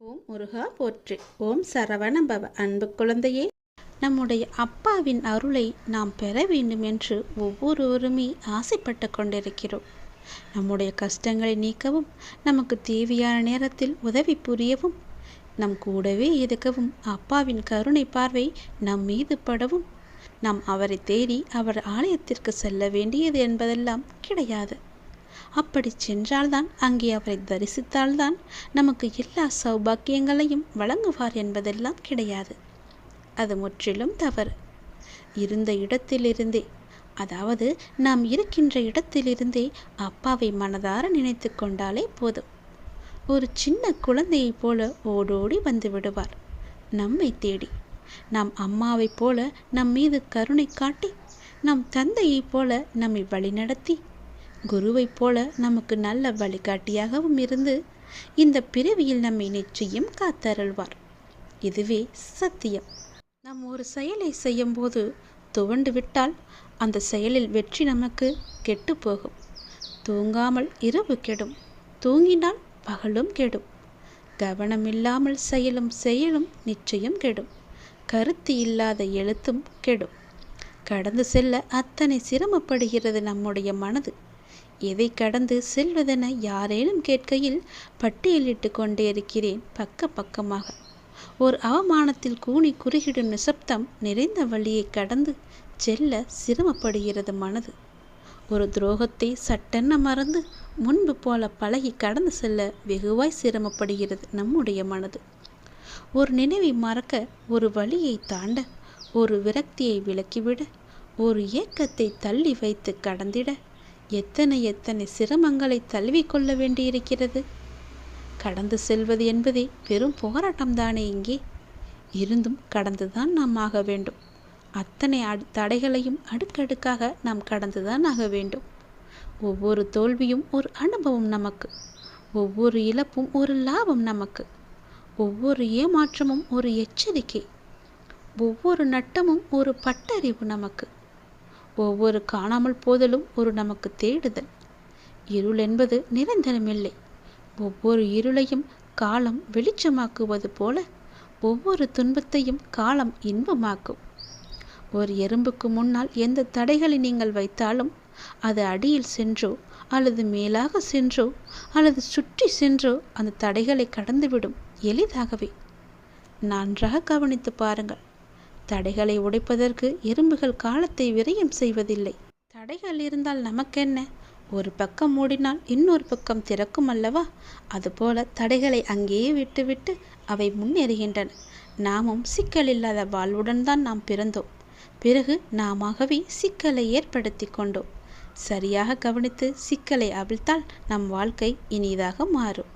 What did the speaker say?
ஓம் முருகா போற்று. ஓம் சரவணபவ அன்பு குழந்தையே நம்முடைய அப்பாவின் அருளை நாம் பெற வேண்டும் என்று ஒவ்வொருவருமே ஆசைப்பட்டு கொண்டிருக்கிறோம். நம்முடைய கஷ்டங்களை நீக்கவும் நமக்கு தேவையான நேரத்தில் உதவி புரியவும் நம் கூடவே இருக்கவும் அப்பாவின் கருணை பார்வை நம் மீது படவும் நாம் அவரை தேடி அவர் ஆலயத்திற்கு செல்ல வேண்டியது என்பதெல்லாம் கிடையாது. அப்படி சென்றால்தான் அங்கே அவரை தரிசித்தால்தான் நமக்கு எல்லா சௌபாக்கியங்களையும் வழங்குவார் என்பதெல்லாம் கிடையாது. அது முற்றிலும் தவறு. இருந்த இடத்திலிருந்தே அதாவது நாம் இருக்கின்ற இடத்திலிருந்தே அப்பாவை மனதார நினைத்து கொண்டாலே போதும். ஒரு சின்ன குழந்தையைப் போல ஓடோடி வந்து விடுவார். நம்மை தேடி நாம் அம்மாவைப் போல நம் மீது கருணை காட்டி நம் தந்தையைப் போல நம்மை வழிநடத்தி குருவைப் போல நமக்கு நல்ல வழிகாட்டியாகவும் இருந்து இந்த பிறவியில் நம்மை நிச்சயம் காத்தருள்வார். இதுவே சத்தியம். நாம் ஒரு செயலை செய்யும்போது துவண்டு விட்டால் அந்த செயலில் வெற்றி நமக்கு கெட்டு போகும். தூங்காமல் இரவு கெடும். தூங்கினால் பகலும் கெடும். கவனமில்லாமல் செயலும் செயலும் நிச்சயம் கெடும். கருத்து இல்லாத எழுத்தும் கெடும். கடந்து செல்ல அத்தனை சிரமப்படுகிறது நம்முடைய மனது. எவை கடந்து செல்வதென யாரேனும் கேட்கையில் பட்டியலிட்டு கொண்டே இருக்கிறேன் பக்க பக்கமாக. ஓர் அவமானத்தில் கூனி குறுகிடும் நிசப்தம் நிறைந்த வழியை கடந்து செல்ல சிரமப்படுகிறது மனது. ஒரு துரோகத்தை சட்டென்ன மறந்து முன்பு போல பழகி கடந்து செல்ல வெகுவாய் சிரமப்படுகிறது நம்முடைய மனது. ஒரு நினைவை மறக்க ஒரு வழியை தாண்ட ஒரு விரக்தியை விலக்கிவிட ஒரு ஏக்கத்தை தள்ளி வைத்து கடந்திட எத்தனை எத்தனை சிரமங்களை தழுவிக்கொள்ள வேண்டியிருக்கிறது? கடந்து செல்வது என்பதே பெரும் போராட்டம்தானே இங்கே? இருந்தும் கடந்துதான் நாம் ஆக வேண்டும். அத்தனை தடைகளையும் அடுக்கடுக்காக நாம் கடந்துதான் ஆக வேண்டும். ஒவ்வொரு தோல்வியும் ஒரு அனுபவம் நமக்கு. ஒவ்வொரு இழப்பும் ஒரு லாபம் நமக்கு. ஒவ்வொரு ஏமாற்றமும் ஒரு எச்சரிக்கை. ஒவ்வொரு நட்டமும் ஒரு பட்டறிவு நமக்கு. ஒவ்வொரு காணாமல் போதலும் ஒரு நமக்கு தேடுதல். இருள் என்பது நிரந்தரமில்லை. ஒவ்வொரு இருளையும் காலம் வெளிச்சமாக்குவது போல ஒவ்வொரு துன்பத்தையும் காலம் இன்பமாக்கும். ஒரு எறும்புக்கு முன்னால் எந்த தடைகளை நீங்கள் வைத்தாலும் அது அடியில் சென்றோ அல்லது மேலாக சென்றோ அல்லது சுற்றி சென்றோ அந்த தடைகளை கடந்துவிடும் எளிதாகவே. நன்றாக கவனித்து பாருங்கள். தடைகளை உடைப்பதற்கு எறும்புகள் காலத்தை விரயம் செய்வதில்லை. தடைகள் இருந்தால் நமக்கென்ன? ஒரு பக்கம் மூடினால் இன்னொரு பக்கம் திறக்கும் அல்லவா? அதுபோல தடைகளை அங்கேயே விட்டுவிட்டு அவை முன்னேறுகின்றன. நாமும் சிக்கல் இல்லாத வாழ்வுடன் தான் நாம் பிறந்தோம். பிறகு நாமவே சிக்கலை ஏற்படுத்தி கொண்டோம். சரியாக கவனித்து சிக்கலை அவிழ்த்தால் நம் வாழ்க்கை இனிதாக மாறும்.